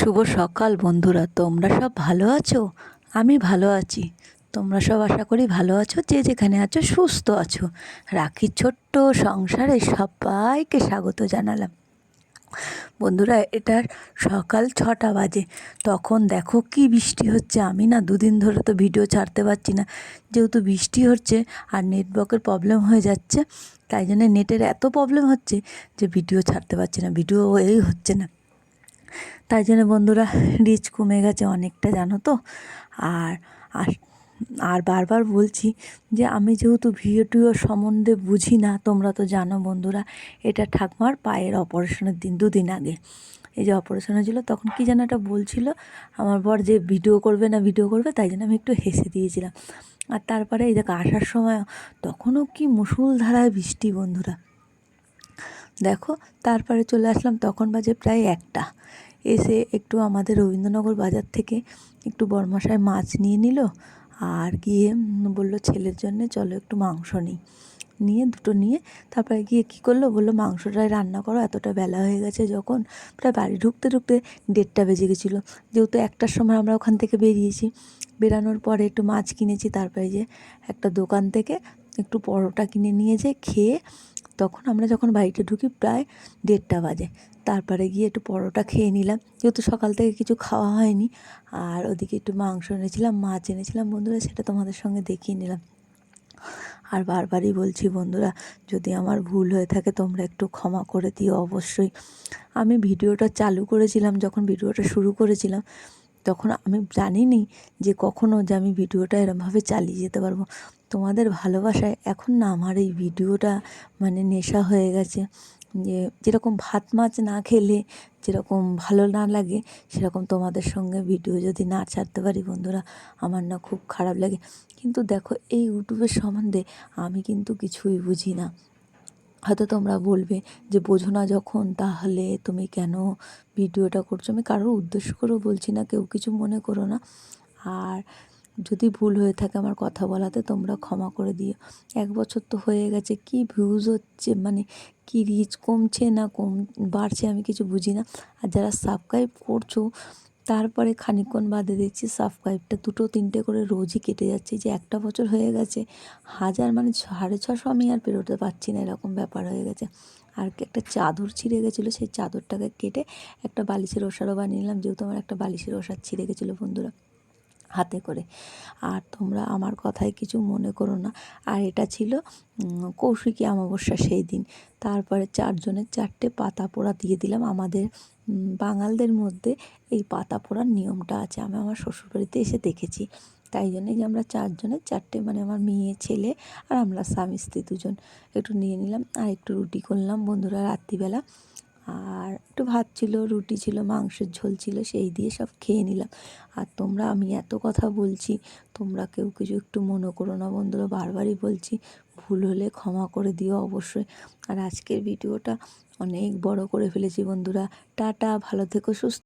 শুভ সকাল বন্ধুরা। তোমরা সব ভালো আছো? আমি ভালো আছি। তোমরা সব আশা করি ভালো আছো, যে যেখানে আছো, সুস্থ আছো। রাখি ছোট্ট সংসারে সবাইকে স্বাগত জানালাম। বন্ধুরা এটার সকাল ছটা বাজে। তখন দেখো কি বৃষ্টি হচ্ছে। আমি না দুদিন ধরে তো ভিডিও ছাড়তে পারছি না। যেহেতু বৃষ্টি হচ্ছে আর নেটওয়ার্কের প্রবলেম হয়ে যাচ্ছে, তাই জন্য নেটের এত প্রবলেম হচ্ছে যে ভিডিও ছাড়তে পারছি না। ভিডিও এই হচ্ছে না। তাই জন্য বন্ধুরা রিচ কমে গেছে অনেকটা, জানো তো? আর আর আর বারবার বলছি যে আমি যেহেতু ভিডিও সম্বন্ধে বুঝি না, তোমরা তো জানো বন্ধুরা, এটা ঠাকমার পায়ের অপারেশনের দিন, দুদিন আগে। এই যে অপারেশন হয়েছিল, তখন কি যেন একটা বলছিল, আমার বর যে ভিডিও করবে না ভিডিও করবে, তাই জন্য আমি একটু হেসে দিয়েছিলাম। আর তারপরে এই দেখো, আসার সময় তখনও কি মুসুলধারায় বৃষ্টি বন্ধুরা। দেখো, তারপরে চলে আসলাম, তখন বাজে প্রায় একটা। এসে একটু আমাদের রবীন্দ্রনগর বাজার থেকে একটু বরমাসায় মাছ নিয়ে নিল আর গিয়ে বলল, ছেলের জন্যে চলো একটু মাংস নিই। নিয়ে দুটো নিয়ে তারপরে গিয়ে কী করল, বলল, মাংসটাই রান্না করো, এতটা বেলা হয়ে গেছে যখন। প্রায় বাড়ি ঢুকতে ঢুকতে দেড়টা বেজে গেছিল। যেহেতু একটার সময় আমরা ওখান থেকে বেরিয়েছি, বেরানোর পরে একটু মাছ কিনেছি, তারপরে যে একটা দোকান থেকে একটু পরোটা কিনে নিয়ে যেয়ে খেয়ে তখন আমরা যখন বাড়িতে ঢুকি প্রায় দেড়টা বাজে। তারপরে গিয়ে একটু পরোটা খেয়ে নিলাম। যেহেতু সকাল থেকে কিছু খাওয়া হয়নি, আর ওদিকে একটু মাংস এনেছিলাম, মাছ এনেছিলাম। বন্ধুরা, সেটা তোমাদের সঙ্গে দেখিয়ে নিলাম। আর বারবারই বলছি, বন্ধুরা, যদি আমার ভুল হয়ে থাকে, তোমরা একটু ক্ষমা করে দিও অবশ্যই। আমি ভিডিওটা চালু করেছিলাম, যখন ভিডিওটা শুরু করেছিলাম তখন আমি জানিনি যে কখনও যে আমি ভিডিওটা এরমভাবে চালিয়ে যেতে পারব। তোমাদের ভালোবাসায় এখন না আমার এই ভিডিওটা মানে নেশা হয়ে গেছে। যে যেরকম ভাত মাছ না খেলে যেরকম ভালো না লাগে, সেরকম তোমাদের সঙ্গে ভিডিও যদি না ছাড়তে পারি বন্ধুরা, আমার না খুব খারাপ লাগে। কিন্তু দেখো এই ইউটিউবের সম্বন্ধে আমি কিন্তু কিছুই বুঝি না। হয়তো তোমরা বলবে যে, বোঝো না যখন, তাহলে তুমি কেন ভিডিওটা করছ? আমি কারোর উদ্দেশ্য করেও বলছি না, কেউ কিছু মনে করো না। আর যদি ভুল হয়ে থাকে আমার কথা বলাতে, তোমরা ক্ষমা করে দিও। এক বছর তো হয়ে গেছে, কি ভিউজ হচ্ছে মানে কি রিচ কমছে না কম, বাড়ছে আমি কিছু বুঝি না। আর যারা সাবস্ক্রাইব করছ তারপরে খানিকক্ষণ বাদে দেখছি সাবস্ক্রাইবটা দুটো তিনটে করে রোজই কেটে যাচ্ছে। যে একটা বছর হয়ে গেছে, হাজার মানে সাড়ে ছশো আমি আর পেরোতে পারছি না, এরকম ব্যাপার হয়ে গেছে। আর একটা চাদর ছিঁড়ে গেছিল, সেই চাদরটাকে কেটে একটা বালিশের ওষারও বানিয়ে নিলাম। যেহেতু আমার একটা বালিশের ওষার ছিঁড়ে গেছিল বন্ধুরা। হাতে করে। আর তোমরা আমার কথায় কিছু মনে করো না। আর এটা ছিল কৌশিকী অমাবস্যা সেই দিন। তারপরে চারজনের চারটে পাতা পোড়া দিয়ে দিলাম। আমাদের বাঙালদের মধ্যে এই পাতা পোড়ার নিয়মটা আছে। আমি আমার শ্বশুরবাড়িতে এসে দেখেছি। তাই জন্যে যে আমরা চারজনের চারটে মানে আমার মেয়ে, ছেলে আর আমরা স্বামী, স্ত্রী দুজন একটু নিয়ে নিলাম। আর একটু রুটি করলাম। বন্ধুরা, রাত্রিবেলা আর একটু ভাত ছিল, রুটি ছিল, মাংসের ঝোল ছিল, সেই দিয়ে সব খেয়ে নিলাম। আর তোমরা, আমি এত কথা বলছি, তোমরা কেউ কিছু একটু মনে করো না বন্ধুরা, বারবারই বলছি, ভুল হলে ক্ষমা করে দিও অবশ্যই। আর আজকের ভিডিওটা অনেক বড় করে ফেলেছি বন্ধুরা। টাটা, ভালো থেকো, সুস্থ